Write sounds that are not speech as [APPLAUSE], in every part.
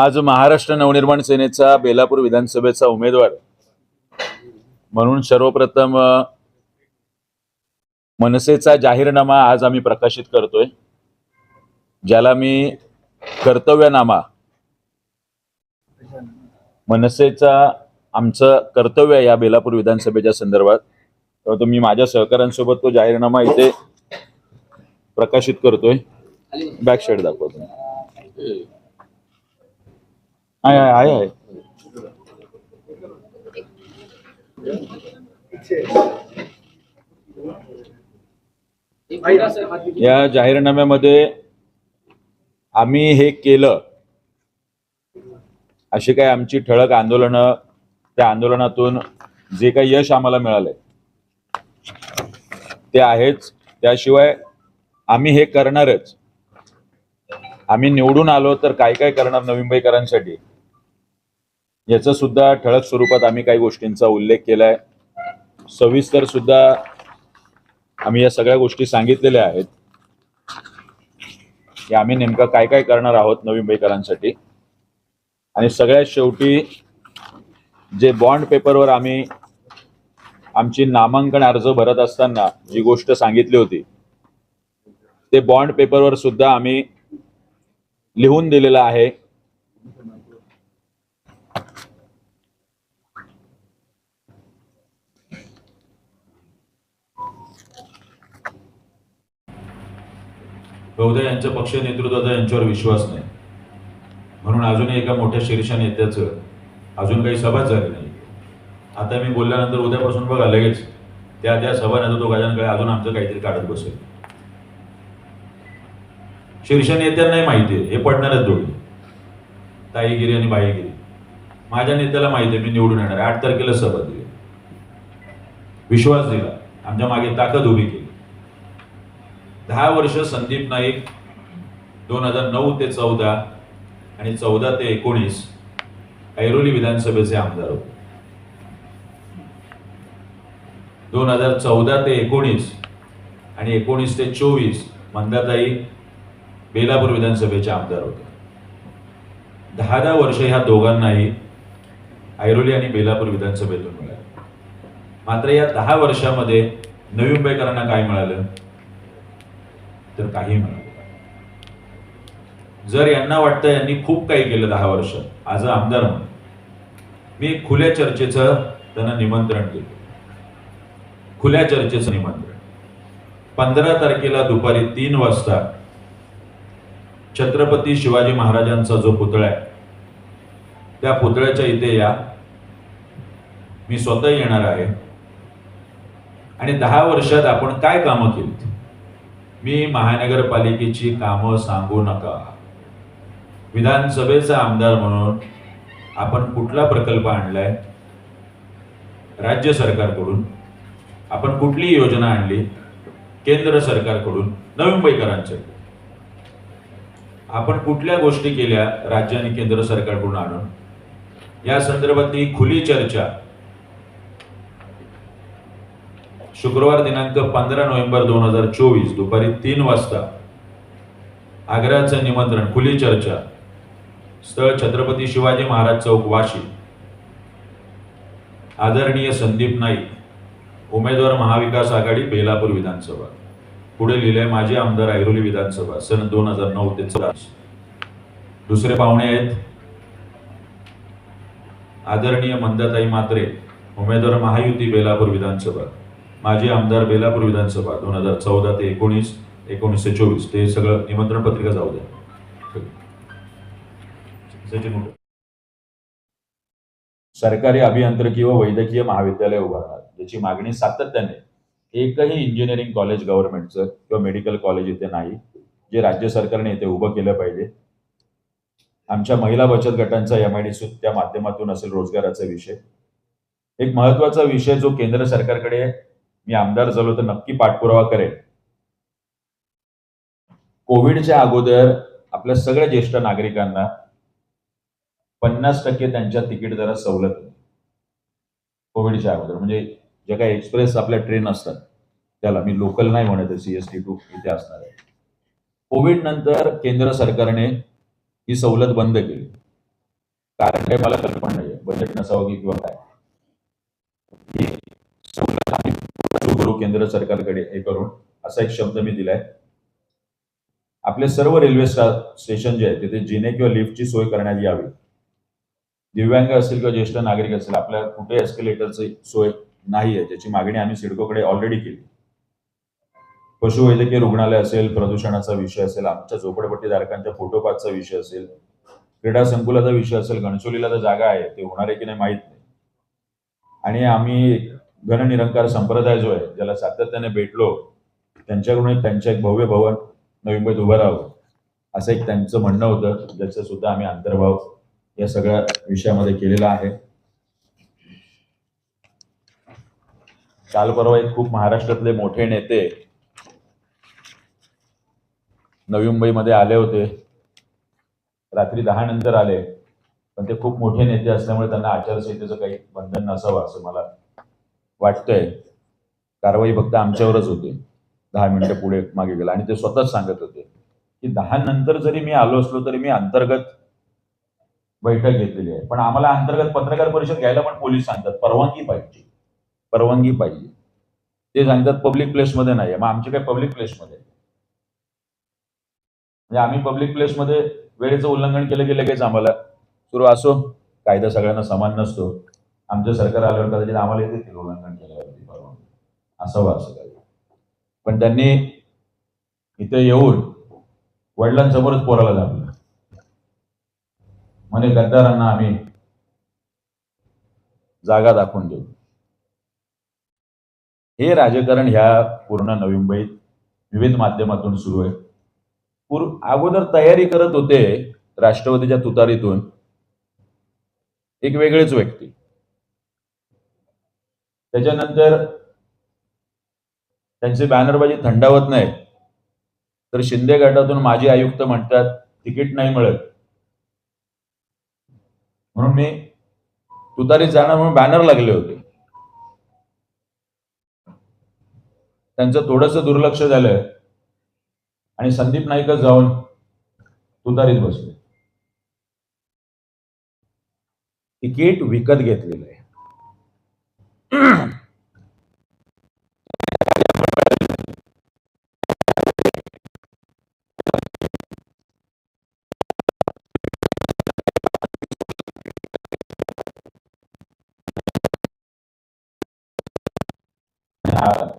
आज महाराष्ट्र नवनिर्माण सेनेचा बेलापूर विधानसभेचा उमेदवार. म्हणून सर्वप्रथम मनसेचा जाहीरनामा आज आम्ही प्रकाशित करतोय. ज्याला मी कर्तव्यनामा मनसेचा आमचं कर्तव्य आहे या बेलापूर विधानसभेच्या संदर्भात तर मी माझ्या सहकाऱ्यांसोबत तो जाहीरनामा इथे प्रकाशित करतोय. बॅकसाईड दाखवतो. आहे आहे आहे. आहे या जाहीरनाम्यामध्ये आम्ही हे केलं. अशी काही आमची ठळक आंदोलनं त्या आंदोलनातून जे काही यश आम्हाला मिळालंय ते आहेच. त्याशिवाय आम्ही हे करणारच. आम्ही निवडून आलो तर काय काय करणार नवीन मुंबईकरांसाठी याचं सुद्धा ठळक स्वरूपात आम्ही काही गोष्टींचा उल्लेख केलाय. सविस्तर सुद्धा आम्ही या सगळ्या गोष्टी सांगितलेल्या आहेत. की आम्ही नेमकं काय काय करणार आहोत नवी मुंबईकरांसाठी आणि सगळ्यात शेवटी जे बॉन्ड पेपरवर आम्ही आमची नामांकन अर्ज भरत असताना जी गोष्ट सांगितली होती ते बॉन्ड पेपरवर सुद्धा आम्ही लिहून दिलेलं आहे. बहुधा यांच्या पक्ष नेतृत्वाचा यांच्यावर विश्वास नाही. म्हणून अजूनही एका मोठ्या शीर्ष नेत्याचं अजून काही सभाच झाली नाही. आता मी बोलल्यानंतर उद्यापासून बघा लगेच त्या त्या सभा नेतो तो गजानकडे अजून आमचं काहीतरी काढत बसेल. शीर्ष नेत्यांनाही माहिती आहे हे पडणारच दोघे. ताईगिरी आणि बाईगिरी. माझ्या नेत्याला माहिती आहे मी निवडून येणार आठ तारखेला सभा दिली. विश्वास दिला. आमच्या मागे ताकद उभी केली. दहा वर्ष संदीप नाईक दोन हजार नऊ ते चौदा आणि चौदा ते एकोणीस ऐरोली विधानसभेचे आमदार होते. दोन हजार चौदा ते एकोणीस आणि एकोणीस ते चोवीस मंदाताई बेलापूर विधानसभेचे आमदार होते. दहा दहा वर्ष ह्या दोघांनाही ऐरोली आणि बेलापूर विधानसभेतून मिळाले. मात्र या दहा वर्षामध्ये नवी मुंबईकरांना काय मिळालं? तर काही म्हणा. जर यांना वाटतं यांनी खूप काही केलं दहा वर्ष आज आमदार म्हणून. मी खुल्या चर्चेचं त्यांना निमंत्रण केलं खुल्या चर्चेचं निमंत्रण. पंधरा तारखेला दुपारी तीन वाजता छत्रपती शिवाजी महाराजांचा जो पुतळा आहे त्या पुतळ्याच्या इथे या. मी स्वतः येणार आहे. आणि दहा वर्षात आपण काय कामं केली मी महानगरपालिकेची कामं सांगू नका. विधानसभेचा आमदार म्हणून आपण कुठला प्रकल्प आणलाय? राज्य सरकारकडून. आपण कुठली योजना आणली? केंद्र सरकारकडून नवी मुंबईकरांच्या आपण कुठल्या गोष्टी केल्या राज्य आणि केंद्र सरकारकडून आणून? या संदर्भातली खुली चर्चा शुक्रवार दिनांक पंधरा नोव्हेंबर दोन हजार चोवीस दुपारी तीन वाजता आग्र्याचं निमंत्रण खुली चर्चा. स्थळ छत्रपती शिवाजी महाराज चौक वाशी. आदरणीय संदीप नाईक उमेदवार महाविकास आघाडी बेलापूर विधानसभा. पुढे लिहिले माजी आमदार ऐरोली विधानसभा सन दोन हजार नऊ ते चौदा. दुसरे पाहुणे आहेत. आदरणीय मंदाताई मात्रे उमेदवार महायुती बेलापूर विधानसभा. माजी आमदार बेलापूर विधानसभा दोन हजार चौदा ते एकोणीस एकोणीसशे चोवीस. ते सगळं निमंत्रण पत्रिका जाऊ द्या. सरकारी अभियांत्रिकी व वैद्यकीय महाविद्यालय उभारणार ज्याची मागणी सातत्याने एकही इंजिनिअरिंग कॉलेज गव्हर्नमेंटचं किंवा मेडिकल कॉलेज इथे नाही जे राज्य सरकारने इथे उभं केलं पाहिजे. आमच्या महिला बचत गटांचा एम आय डी त्या माध्यमातून असेल रोजगाराचा विषय. एक महत्त्वाचा विषय जो केंद्र सरकारकडे मी आमदार झालो तर नक्की पाठपुरावा करेन. कोविडच्या अगोदर आपल्या सगळ्या ज्येष्ठ नागरिकांना पन्नास टक्के त्यांच्या तिकीट दरात सवलत कोविडच्या अगोदर. म्हणजे ज्या काही एक्सप्रेस आपल्या ट्रेन असतात त्याला मी लोकल नाही म्हणत सी एस टी टू इथे असणार आहे. कोविड नंतर केंद्र सरकारने ही सवलत बंद केली. कारण काय मला कल्पना नाही बजेट नसावं की किंवा काय. केंद्र सरकारकडे हे करून असा एक शब्द मी दिलाय. आपले सर्व रेल्वे स्टेशन जे आहे तिथे जिने किंवा लिफ्टची सोय करण्यात यावी. दिव्यांग असेल किंवा ज्येष्ठ नागरिक असेल आपल्या कुठे एस्केलेटरची सोय नाही आहे त्याची मागणी आम्ही सिडकोकडे ऑलरेडी केली. पशुवैद्यकीय रुग्णालय असेल प्रदूषणाचा विषय असेल आमच्या झोपडपट्टीधारकांच्या फोटोपाथचा विषय असेल क्रीडा संकुलाचा विषय असेल घणसोलीला तर जागा आहे ते होणार आहे की नाही माहीत नाही. आणि आम्ही घननिरंकार संप्रदाय जो आहे ज्याला सातत्याने भेटलो त्यांच्याकडून एक त्यांचं एक भव्य भवन नवी मुंबईत उभं राहावं. असं एक त्यांचं म्हणणं होतं. ज्याचं सुद्धा आम्ही अंतर्भाव या सगळ्या विषयामध्ये केलेला आहे. काल परवा एक खूप महाराष्ट्रातले मोठे नेते नवी मुंबईमध्ये आले होते. रात्री दहा नंतर आले. पण ते खूप मोठे नेते असल्यामुळे त्यांना आचारसंहितेचं काही बंधन नसावं असं मला वाटतंय. कारवाई फक्त आमच्यावरच होते. दहा मिनिटं पुढे मागे गेला. आणि ते स्वतःच सांगत होते की दहा नंतर जरी मी आलो असलो तरी मी अंतर्गत बैठक घेतलेली आहे. पण आम्हाला अंतर्गत पत्रकार परिषद घ्यायला पण पोलीस सांगतात. परवानगी पाहिजे. परवानगी पाहिजे. ते सांगतात पब्लिक प्लेसमध्ये नाही मग आमचे काय पब्लिक प्लेसमध्ये म्हणजे आम्ही पब्लिक प्लेसमध्ये वेळेचं उल्लंघन केलं की लगेच आम्हाला सुरू असो. कायदा सगळ्यांना समान नसतो. आमचं सरकार आल्यावर कदाचित आम्हाला येते उल्लंघन केल्यावरती परवानगी. असावं असं काही पण त्यांनी इथे येऊन वडिलांसमोरच पोराला दाबलं. म्हणे गद्दारांना आम्ही जागा दाखवून देऊ. हे राजकारण ह्या पूर्ण नवी मुंबईत विविध माध्यमातून सुरू आहे. पूर्व अगोदर तयारी करत होते राष्ट्रवादीच्या तुतारीतून एक वेगळेच व्यक्ती. त्याच्यानंतर त्यांचे बॅनरबाजी थंडावत नाही तर शिंदे गटातून माजी आयुक्त म्हणतात तिकीट नाही मिळत. म्हणून मी तुतारीत जाणार म्हणून बॅनर लागले होते. त्यांचं थोडंसं दुर्लक्ष झालं आणि संदीप नाईकच जाऊन तुतारीत बसले. तिकीट विकत घेतलेलं आहे.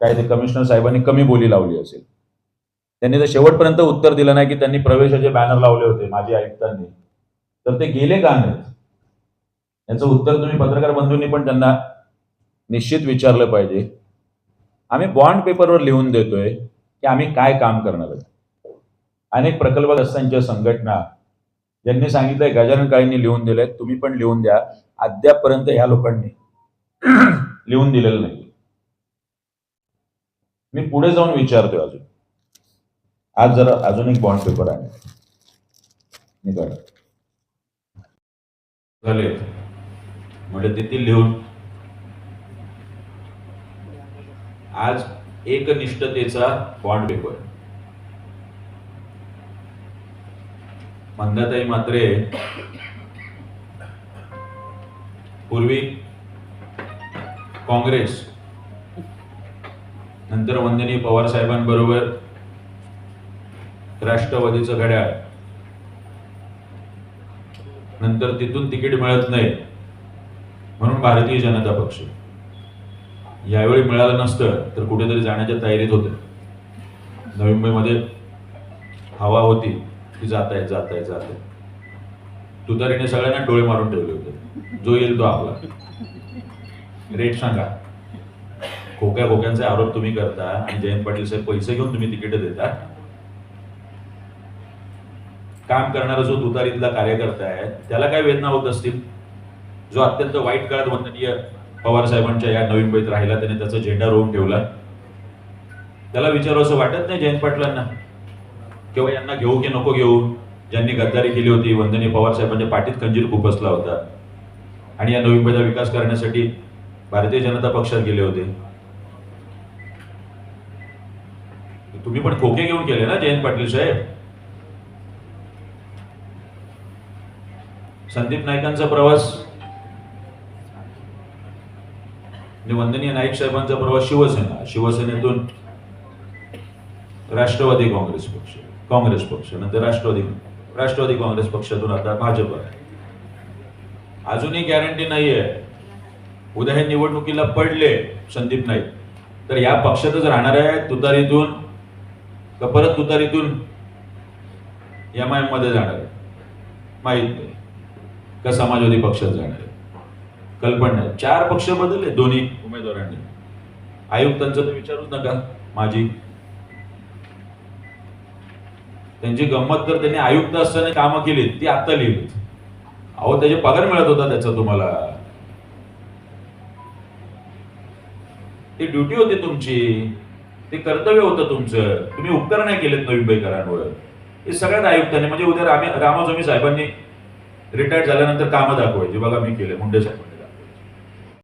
काय ते कमिशनर साहेबांनी कमी बोली लावली असेल. त्यांनी तर शेवटपर्यंत उत्तर दिलं नाही की त्यांनी प्रवेशाचे बॅनर लावले होते माझी आयुक्तांनी. तर ते गेले का नाही याचं उत्तर तुम्ही पत्रकार बंधूंनी पण त्यांना निश्चित विचारलं पाहिजे. आम्ही बॉन्ड पेपरवर लिहून देतोय की आम्ही काय काम करणार आहोत अनेक प्रकल्पग्रस्तांच्या संघटना ज्यांनी सांगितलंय गजानन काळेंनी लिहून दिलंय तुम्ही पण लिहून द्या. अद्यापपर्यंत ह्या लोकांनी [CLEARS THROAT] लिहून दिलेलं नाही. मी पुढे जाऊन विचारतोय अजून. आज जरा अजून एक बॉन्ड पेपर आहे. झाले. म्हणजे तिथे लिहून आज एकनिष्ठतेचा बॉन्ड पेपर मंदाताई मात्रे पूर्वी काँग्रेस नंतर वंदनीय पवार साहेबांबरोबर राष्ट्रवादीचं घड्याळ. नंतर तिथून तिकीट मिळत नाही. म्हणून भारतीय जनता पक्ष. यावेळी मिळालं नसतं तर कुठेतरी जाण्याच्या तयारीत होते. नवी मुंबईमध्ये हवा होती की जात आहे जात आहे जात आहे तुतारीने सगळ्यांना डोळे मारून ठेवले होते. जो येईल तो आपला. रेट सांगा. खोक्या खोक्यांचे आरोप तुम्ही करता आणि जयंत पाटील साहेब पैसे घेऊन तुम्ही तिकीट देता. काम करणारा जो तुतारीतला कार्यकर्ता आहे त्याला काय वेदना होत असतील? जो अत्यंत वाईट काळात वंदनीय पवार साहेबांच्या या नवीन मुंबईत राहिला त्याने त्याचा झेंडा रोवून ठेवला. त्याला विचारू असं वाटत नाही जयंत पाटलांना. किंवा यांना घेऊ की नको घेऊ ज्यांनी गद्दारी केली होती वंदने पवार साहेबांच्या पाठीत खंजीर खुपसला होता. आणि या नवीन मुंबईचा विकास करण्यासाठी भारतीय जनता पक्षात गेले होते. तुम्ही पण खोके घेऊन केले ना जयंत पाटील साहेब? संदीप नाईकांचा प्रवास म्हणजे वंदनीय नाईक साहेबांचा प्रवास शिवसेना शिवसेनेतून राष्ट्रवादी काँग्रेस पक्ष काँग्रेस पक्ष नंतर राष्ट्रवादी राष्ट्रवादी काँग्रेस पक्षातून आता भाजप आहे. अजूनही गॅरंटी नाहीये. उद्या हे निवडणुकीला पडले संदीप नाईक. तर या पक्षातच राहणार आहे तुतारीतून का परत तुतारीतून एम आयमध्ये जाणार आहे? माहीत नाही. का समाजवादी पक्षात जाणार कल्पना चार पक्ष बदलले दोन्ही उमेदवारांनी. आयुक्तांचं तर विचारूच नका माझी त्यांची गंमत तर त्यांनी आयुक्त असताना कामं केली ती आता लिहिली अहो त्याचे पगार मिळत होता त्याचा तुम्हाला. ती ड्युटी होती तुमची ते कर्तव्य होतं तुमचं. तुम्ही उपकार नाही केलेत नवी मुंबईकरांवर हे सगळ्यात आयुक्तांनी म्हणजे उद्या रामे रामास्वामी साहेबांनी रिटायर्ड झाल्यानंतर कामं दाखवायची. बघा मी केले मुंडे साहेबांनी.